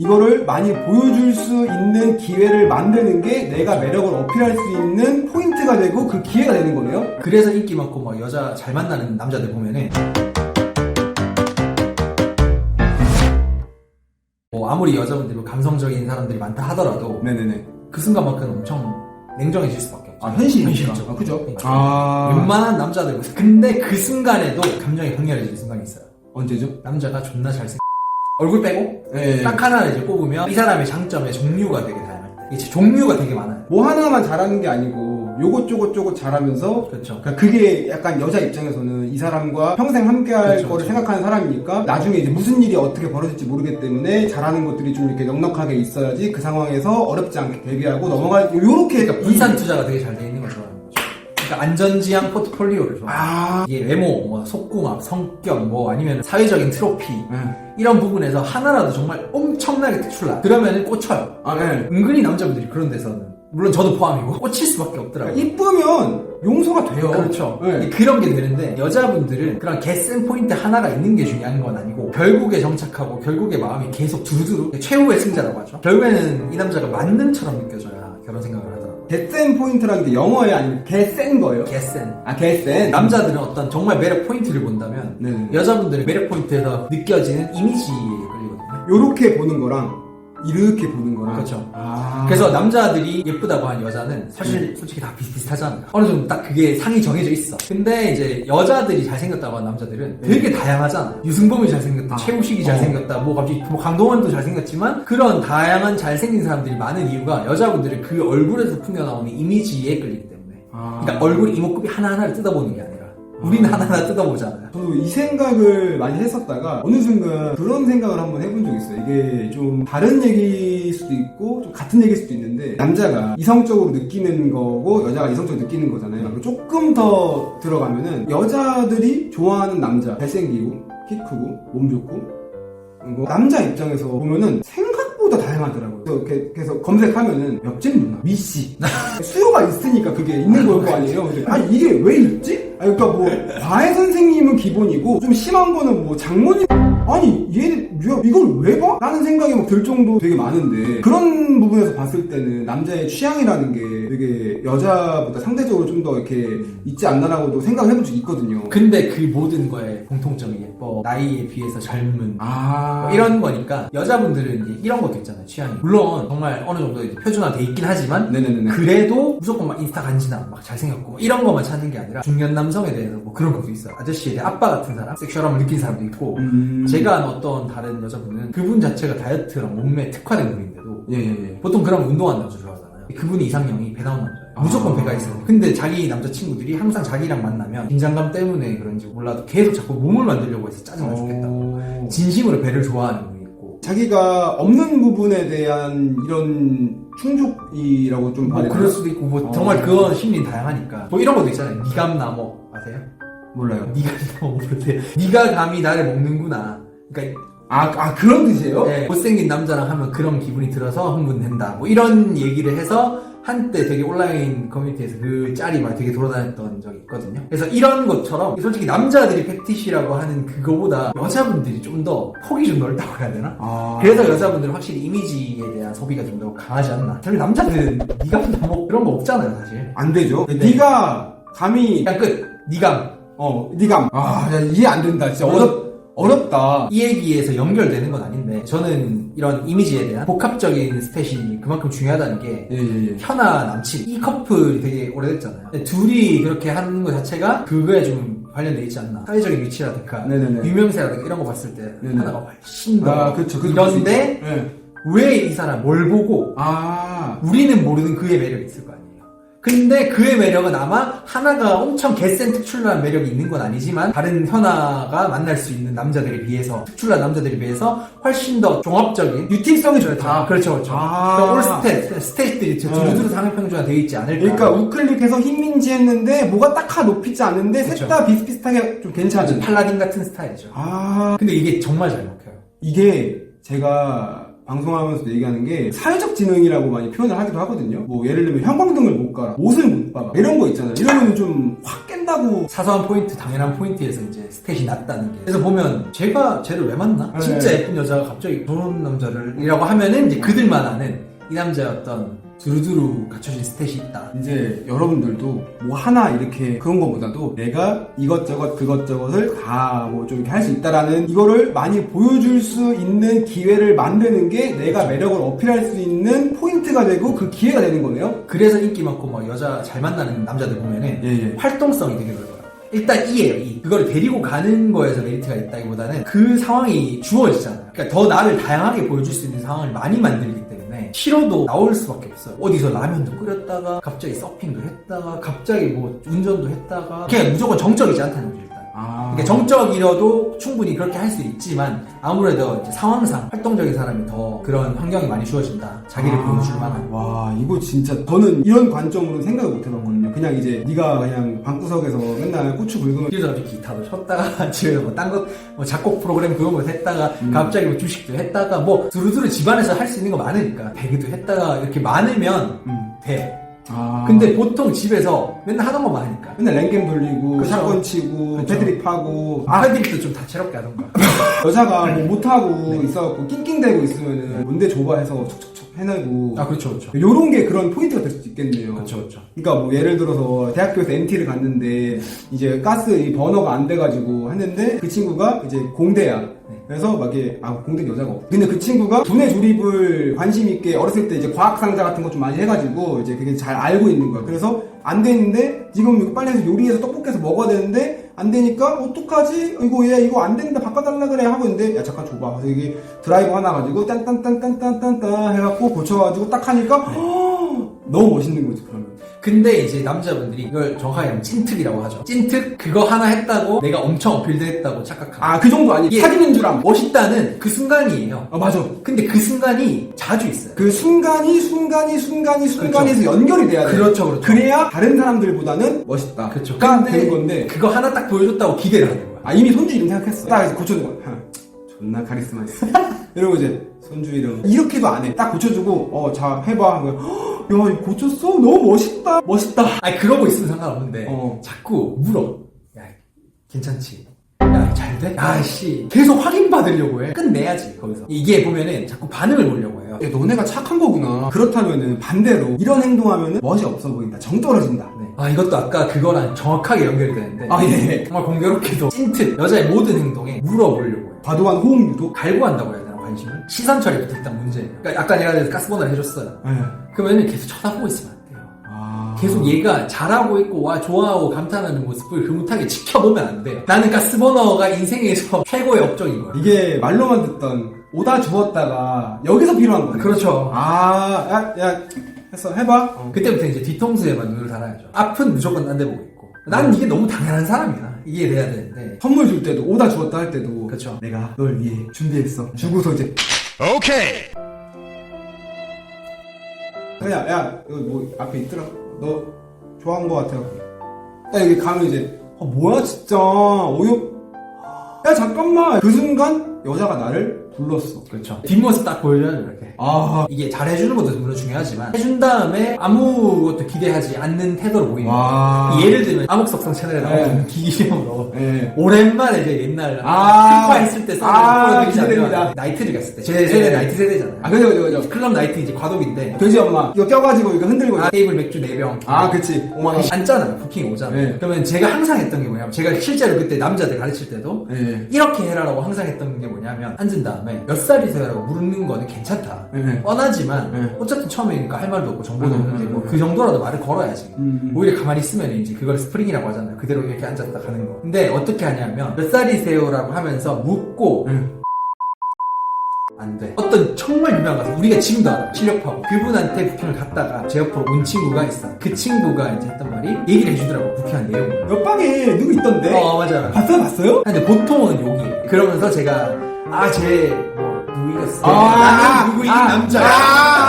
이거를 많이 보여줄 수 있는 기회를 만드는 게 내가 매력을 어필할 수 있는 포인트가 되고 그 기회가 되는 거네요. 그래서 인기 많고 막 여자 잘 만나는 남자들 보면은 뭐 아무리 여자분들이 뭐 감성적인 사람들이 많다 하더라도 네네네. 그 순간만큼 엄청 냉정해질 수밖에 없죠. 아, 현실이니까. 현실적으로. 아, 그죠? 그러니까 아. 웬만한 남자들 근데 그 순간에도 감정이 강렬해지는 순간이 있어요. 언제죠? 남자가 존나 잘생 얼굴 빼고 네. 딱 하나를 이제 뽑으면 이 사람의 장점의 종류가 되게 다양할 때 이제 종류가 되게 많아요. 뭐 하나만 잘하는 게 아니고 요것 저것 저것 잘하면서 그렇죠. 그러니까 그게 약간 여자 입장에서는 이 사람과 평생 함께할 그렇죠, 거를 그렇죠. 생각하는 사람이니까 나중에 이제 무슨 일이 어떻게 벌어질지 모르기 때문에 잘하는 것들이 좀 이렇게 넉넉하게 있어야지 그 상황에서 어렵지 않게 대비하고 넘어갈 요렇게 그러니까 분산 투자가 되게 잘 돼 있는. 그러니까 안전지향 포트폴리오를 좋아해요. 아 이게 외모, 뭐 속궁합, 성격, 뭐 아니면 사회적인 트로피 네. 이런 부분에서 하나라도 정말 엄청나게 특출나. 그러면 꽂혀요. 아, 네. 은근히 남자분들이 그런 데서는 물론 저도 포함이고 꽂힐 수밖에 없더라고요. 이쁘면 용서가 돼요. 그렇죠. 네. 그런 게 되는데 여자분들은 그런 개센 포인트 하나가 있는 게 중요한 건 아니고 결국에 정착하고 결국에 마음이 계속 두루두루 최후의 승자라고 하죠. 결국에는 이 남자가 만능처럼 느껴져야 결혼 생각을 하더라고요. 개센 포인트라는 게 영어에 아니면 개센 거예요? 개센. 아 개센. 남자들은 어떤 정말 매력 포인트를 본다면 네. 여자분들은 매력 포인트에서 느껴지는 이미지에 끌리거든요. 요렇게 보는 거랑 이렇게 보는 거랑 그렇죠. 아. 그래서 남자들이 예쁘다고 하는 여자는 사실 솔직히 다 비슷비슷하잖아요. 어느 정도 딱 그게 상이 정해져 있어. 근데 이제 여자들이 잘생겼다고 하는 남자들은 되게 다양하잖아. 유승범이 잘생겼다, 아. 최우식이 어. 잘생겼다, 뭐 갑자기 뭐 강동원도 잘생겼지만 그런 다양한 잘생긴 사람들이 많은 이유가 여자분들은 그 얼굴에서 풍겨나오는 이미지에 끌리기 때문에. 아. 그러니까 얼굴 이목구비 하나하나를 뜯어보는 게 아니라 우리는 하나하나 뜯어보잖아요. 저도 이 생각을 많이 했었다가 어느 순간 그런 생각을 한번 해본 적이 있어요. 이게 좀 다른 얘기일 수도 있고 좀 같은 얘기일 수도 있는데 남자가 이성적으로 느끼는 거고 여자가 이성적으로 느끼는 거잖아요. 그리고 조금 더 들어가면은 여자들이 좋아하는 남자 잘생기고 키 크고 몸 좋고 남자 입장에서 보면은 생각보다 다양하더라고요. 그래서 검색하면은 옆집 누나, 미씨 수요가 있으니까 그게 있는 걸 거 아니에요. 근데 아 이게 왜 있지? 아 그러니까 뭐 과외 선생님은 기본이고 좀 심한 거는 뭐 장모님 아니 얘 이걸 왜 봐? 라는 생각이 막 들 정도 되게 많은데 그런 부분에서 봤을 때는 남자의 취향이라는 게 되게 여자보다 상대적으로 좀 더 이렇게 있지 않나라고도 생각을 해본 적이 있거든요. 근데 그 모든 거에 공통점이 예뻐, 나이에 비해서 젊은, 아 뭐 이런 거니까 여자분들은 이제 이런 것도 있잖아요 취향이 물론 정말 어느 정도 이제 표준화돼 있긴 하지만 네네네. 그래도 무조건 막 인스타 간지나 막 잘생겼고 뭐 이런 것만 찾는 게 아니라 중년 남성에 대해서 뭐 그런 것도 있어요 아저씨에 대해 아빠 같은 사람 섹슈얼함을 느낀 사람도 있고 음. 제가 아는 어떤 다른 여자분은 그분 자체가 다이어트랑 몸매에 특화된 분인데도 예 예 예. 보통 그런 운동하는 남자 좋아하잖아요 그분이 이상형이 배 나온 남자예요 무조건 아. 배가 있어 요 근데 자기 남자친구들이 항상 자기랑 만나면 긴장감 때문에 그런지 몰라도 계속 자꾸 몸을 만들려고 해서 짜증나 죽겠다 어... 진심으로 배를 좋아하는 분이 있고 자기가 없는 부분에 대한 이런 충족이라고 좀뭐 봐야 그럴 수도 있고 뭐 어. 정말 그건 심리는 다양하니까 뭐 이런 것도 있잖아요 니감나뭐 아세요? 몰라요. 니감나뭐 모르세요? 니가 감히 나를 먹는구나 그러니까 아, 아 그런 뜻이에요? 네, 못생긴 남자랑 하면 그런 기분이 들어서 흥분된다 뭐 이런 얘기를 해서 한때 되게 온라인 커뮤니티에서 그 짤이 막 되게 돌아다녔던 적이 있거든요 그래서 이런 것처럼 솔직히 남자들이 패티시라고 하는 그거보다 여자분들이 좀 더 폭이 좀 넓다고 해야 되나? 아. 그래서 여자분들은 확실히 이미지에 대한 소비가 좀 더 강하지 않나. 사실 남자들은 니가 뭐 그런 거 없잖아요, 사실. 안 되죠. 네. 네가 감히 그냥 끝. 니감. 어 네가 아 야, 이해 안 된다. 진짜 어렵 어렵다. 이 얘기에서 연결되는 건 아닌데 저는 이런 이미지에 대한 복합적인 스탯이 그만큼 중요하다는 게 예예예. 현아 남친 이 커플이 되게 오래됐잖아요. 근데 둘이 그렇게 하는 것 자체가 그거에 좀 관련돼 있지 않나. 사회적인 위치라든가 네네네. 유명세라든가 이런 거 봤을 때 네네. 하나가 훨씬 더 아 그렇죠. 이런데 네. 왜이 사람 뭘 보고 아 우리는 모르는 그의 매력이 있을 거 아니에요. 근데 그의 매력은 아마 하나가 엄청 개센 특출난 매력이 있는 건 아니지만 다른 현아가 만날 수 있는 남자들에 비해서 특출난 남자들에 비해서 훨씬 더 종합적인 유팀성이 좋다. 그렇죠 그렇죠 아. 그러니까 올 스탯 스탯들이 저 두루두루 상향평준화 되어 있지 않을까 그러니까 우클릭해서 흰민지 했는데 뭐가 딱하 높이지 않는데 그쵸. 셋다 비슷비슷하게 좀 괜찮은. 팔라딘 같은 스타일이죠 아 근데 이게 정말 잘 먹혀요 이게 제가 방송하면서도 얘기하는 게 사회적 지능이라고 많이 표현을 하기도 하거든요. 뭐 예를 들면 형광등을 못 깔아, 옷을 못 박아 이런 거 있잖아요. 이러면 좀 확 깬다고. 사소한 포인트, 당연한 포인트에서 이제 스탯이 낮다는 게. 그래서 보면 제가 쟤를 왜 만나? 네. 진짜 예쁜 여자가 갑자기 저런 남자를 이라고 하면은 이제 그들만 아는 이 남자의 어떤 두루두루 갖춰진 스탯이 있다. 이제 여러분들도 뭐 하나 이렇게 그런 거보다도 내가 이것저것 그것저것을 다 뭐 좀 이렇게 할 수 있다라는 이거를 많이 보여줄 수 있는 기회를 만드는 게 내가 매력을 어필할 수 있는 포인트가 되고 그 기회가 되는 거네요. 그래서 인기 많고 막 여자 잘 만나는 남자들 보면은 예, 예. 활동성이 되게 넓어요. 일단 이예요, 이. 그걸 데리고 가는 거에서 메리트가 있다기보다는 그 상황이 주어지잖아요. 그러니까 더 나를 다양하게 보여줄 수 있는 상황을 많이 만들기 싫어도 나올 수밖에 없어요. 어디서 라면도 끓였다가 갑자기 서핑도 했다가 갑자기 뭐 운전도 했다가 그냥 무조건 정적이지 않다는 거죠. 아. 그러니까 정적이라도 충분히 그렇게 할 수 있지만 아무래도 이제 상황상 활동적인 사람이 더 그런 환경이 많이 주어진다. 자기를 아. 보여줄 만한. 와 이거 진짜 저는 이런 관점으로는 생각을 못 해봤거든요. 그냥 이제 네가 그냥 방구석에서 맨날 고추 긁으면 갑자기 기타도 쳤다가 집에서 뭐딴 것, 뭐 작곡 프로그램 그런 거 했다가 음. 갑자기 뭐 주식도 했다가 뭐 두루두루 집안에서 할 수 있는 거 많으니까 배그도 했다가 이렇게 많으면 음. 돼. 아. 근데 보통 집에서 맨날 하던 것만 하니까. 맨날 랭겜 돌리고 그쵸. 샷건 치고 그쵸. 패드립 하고 아, 애들도 좀 다채롭게 하던가. 여자가 뭐 못하고 네. 있어갖고 낑낑대고 있으면은 뭔데 줘봐 해서 촉촉촉 해내고 아, 그렇죠, 그렇죠. 요런 게 그런 포인트가 될 수도 있겠네요. 그렇죠, 그렇죠. 그러니까 뭐 예를 들어서 대학교에서 MT를 갔는데 이제 가스 이 버너가 안 돼가지고 했는데 그 친구가 이제 공대야. 네. 그래서 막 이게 아 공대 여자가 없. 근데 그 친구가 두뇌 조립을 관심 있게 어렸을 때 이제 과학 상자 같은 거 좀 많이 해가지고 이제 그게 잘 알고 있는 거야. 그래서 안 되는데 지금 이거 빨리 해서 요리해서 떡볶이해서 먹어야 되는데 안 되니까 어떡하지? 이거 얘 이거 안 된다 바꿔달라 그래 하고 있는데 야 잠깐 줘봐. 그래서 이게 드라이버 하나 가지고 딴딴딴딴딴딴딴 해갖고 고쳐가지고 딱 하니까 허, 너무 멋있는 거지 그러면. 근데 이제 남자분들이 이걸 정확하게 하면 찐특이라고 하죠. 찐특 그거 하나 했다고 내가 엄청 어필됐다고 착각하고. 아 그 정도 아니 예. 사귀는 줄 알고. 멋있다는 그 순간이에요. 아 맞아. 근데 그 순간이 자주 있어요. 그 순간이 순간이 순간이 순간에서 연결이 돼야 돼. 그렇죠, 그렇죠. 그래야 다른 사람들보다는 멋있다. 그렇죠. 가 근데 되는 건데. 그거 하나 딱 보여줬다고 기대를 하는 거야. 아 이미 손주 이름 생각했어. 딱 이제 고쳐준 거야. 하, 존나 카리스마 있어. 이러고 이제 손주 이름 이렇게도 안 해. 딱 고쳐주고 어 자 해봐. 하고 야 이거 고쳤어? 너무 멋있다. 멋있다. 아니 그러고 있으면 상관없는데 어. 자꾸 물어. 야 괜찮지? 야 잘 돼? 아씨 계속 확인 받으려고 해. 끝내야지 거기서. 이게 보면은 자꾸 반응을 보려고 해요. 야, 너네가 착한 거구나. 그렇다면은 반대로 이런 행동하면은 멋이 없어 보인다. 정 떨어진다. 네. 아 이것도 아까 그거랑 정확하게 연결이 되는데 아 예. 정말 공교롭게도 찐특 여자의 모든 행동에 물어보려고 해요. 과도한 호응 유도. 갈고 한다고 해야 되나 관심을? 시선 처리부터 일단 문제예요. 그러니까 아까 내가 가스버너를 해줬어요. 예. 그러면 계속 쳐다보고 있으면 안 돼요. 아. 계속 얘가 잘하고 있고 와 좋아하고 감탄하는 모습을 흐뭇하게 지켜보면 안 돼요. 나는 가스버너가 인생에서 최고의 업적인 거야. 이게 말로만 듣던 오다 주었다가 여기서 필요한 거네. 그렇죠. 아, 야, 야, 했어, 해봐. 어. 그때부터 이제 뒤통수에만 눈을 달아야죠. 앞은 무조건 딴 데 보고 있고. 난 이게 너무 당연한 사람이야. 이게 돼야 되는데. 선물 줄 때도 오다 주었다 할 때도 그렇죠. 내가 널 위해 준비했어. 주고서 이제 Okay. 야, 야, 여기 뭐 앞에 있더라. 너 좋아하는 거 같아. 야, 여기 가면 이제 아, 뭐야 진짜 어이없. 야 잠깐만. 그 순간 여자가 나를 불렀어. 그렇죠. 뒷모습 딱 보여줘야죠, 이렇게. 아, 이게 잘해주는 것도 물론 중요하지만 해준 다음에 아무것도 기대하지 않는 태도로 보이는 와. 거예요. 예를 들면 암흑석성 채널에 나오는 네. 기기용으로 예. 오랜만에 이제 옛날 아. 피파 했을 때 아, 써는 기대됩니다. 나이트를 갔을 때 제 세대 네. 나이트 세대잖아요. 아, 그죠, 그죠, 그죠. 클럽 나이트 이제 과도기인데 돼지 엄마 이거 껴가지고 이거 흔들고. 아, 테이블 맥주 4병 아, 그치. 5만 원. 앉잖아요. 부킹 오잖아요. 네. 그러면 제가 항상 했던 게 뭐냐면 제가 실제로 그때 남자들 가르칠 때도 예. 이렇게 해라라고 항상 했던 게 뭐냐면 앉은 다음에 몇 살이세요라고 물는 거는 괜찮다. 네. 뻔하지만 네. 어차피 처음이니까 할 말도 없고 정보도 음, 없는데 음, 뭐 음. 그 정도라도 말을 걸어야지. 음. 오히려 가만히 있으면 이제 그걸 스프링이라고 하잖아요. 그대로 이렇게 앉았다 가는 거. 근데 어떻게 하냐면 몇 살이세요라고 하면서 묻고 응. 안 돼. 어떤 정말 유명한 가수, 우리가 지금도 알아. 실력파고. 그분한테 부킹을 갔다가 제 옆으로 온 친구가 있어. 그 친구가 이제 했던 말이 얘기를 해주더라고, 부킹한 내용을. 옆방에 누구 있던데? 어, 맞아요. 봤어요, 봤어요? 근데 보통은 여기. 그러면서 제가, 아, 쟤, 뭐, 누구이겠어. 아, 나는 누구인 아, 남자야. 아,